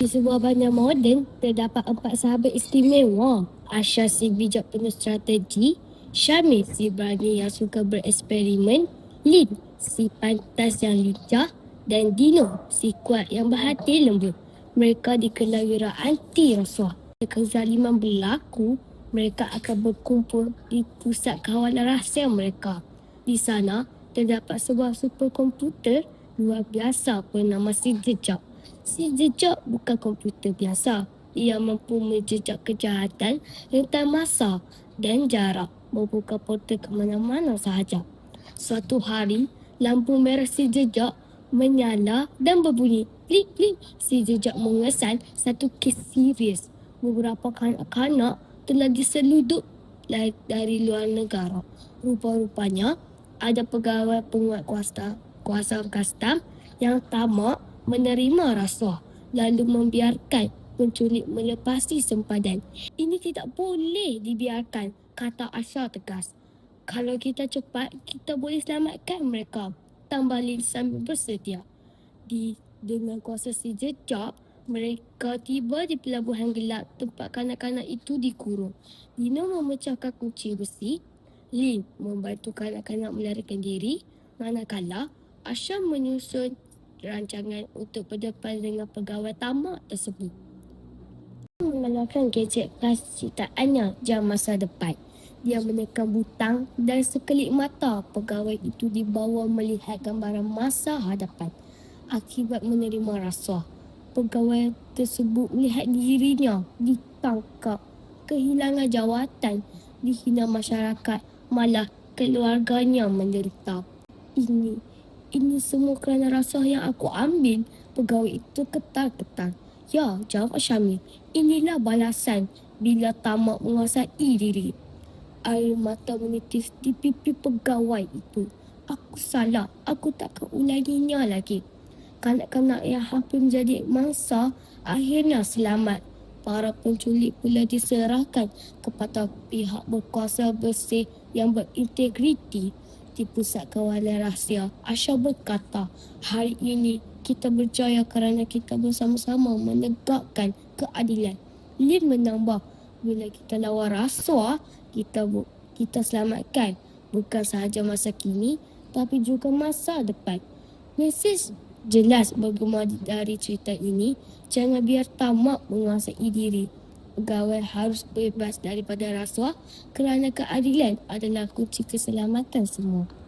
Di sebuah bandar moden, terdapat empat sahabat istimewa. Asha si bijak penuh strategi, Syamil si berani yang suka bereksperimen, Lin si pantas yang lincah, dan Dino si kuat yang berhati lembut. Mereka dikenal wira anti rasuah. Jika kezaliman berlaku, mereka akan berkumpul di pusat kawalan rahsia mereka. Di sana, terdapat sebuah superkomputer luar biasa bernama si. Si jejak bukan komputer biasa. Ia mampu menjejak kejahatan rentan masa dan jarak membuka portal ke mana-mana sahaja. Suatu hari, lampu merah si jejak menyala dan berbunyi. Klik klik. Si jejak mengesan satu kes serius. Beberapa kanak-kanak telah diseludup dari luar negara. Rupa-rupanya ada pegawai penguat kuasa, kuasa kastam yang tamak menerima rasuah lalu membiarkan penculik melepasi sempadan. Ini tidak boleh dibiarkan, kata Asha tegas. Kalau kita cepat, kita boleh selamatkan mereka. Tambah Lin sambil bersedia. Di dengan kuasa si jejak, mereka tiba di pelabuhan gelap tempat kanak-kanak itu dikurung. Dino memecahkan kunci besi. Lin membantu kanak-kanak melarikan diri. Manakala Asha menyusun rancangan untuk berdepan dengan pegawai tamak tersebut. Mengenalkan gadget kelas ciptaannya jam masa depan. Dia menekan butang dan sekelip mata pegawai itu dibawa melihat gambaran masa hadapan. Akibat menerima rasuah, pegawai tersebut melihat dirinya ditangkap, kehilangan jawatan, dihina masyarakat, malah keluarganya menderita. Ini, ini semua kerana rasuah yang aku ambil. Pegawai itu ketar-ketar. Ya, jawab Syamil. Inilah balasan bila tamak menguasai diri. Air mata menitis di pipi pegawai itu. Aku salah. Aku takkan ulanginya lagi. Kanak-kanak yang hampir menjadi mangsa akhirnya selamat. Para penculik pula diserahkan kepada pihak berkuasa bersih yang berintegriti di pusat kawalan rahsia. Asha berkata, hari ini kita berjaya kerana kita bersama-sama menegakkan keadilan. Lin menambah, bila kita lawan rasuah, kita kita selamatkan bukan sahaja masa kini tapi juga masa depan. Mesej jelas bergema dari cerita ini, jangan biar tamak menguasai diri. Pegawai harus bebas daripada rasuah kerana keadilan adalah kunci keselamatan semua.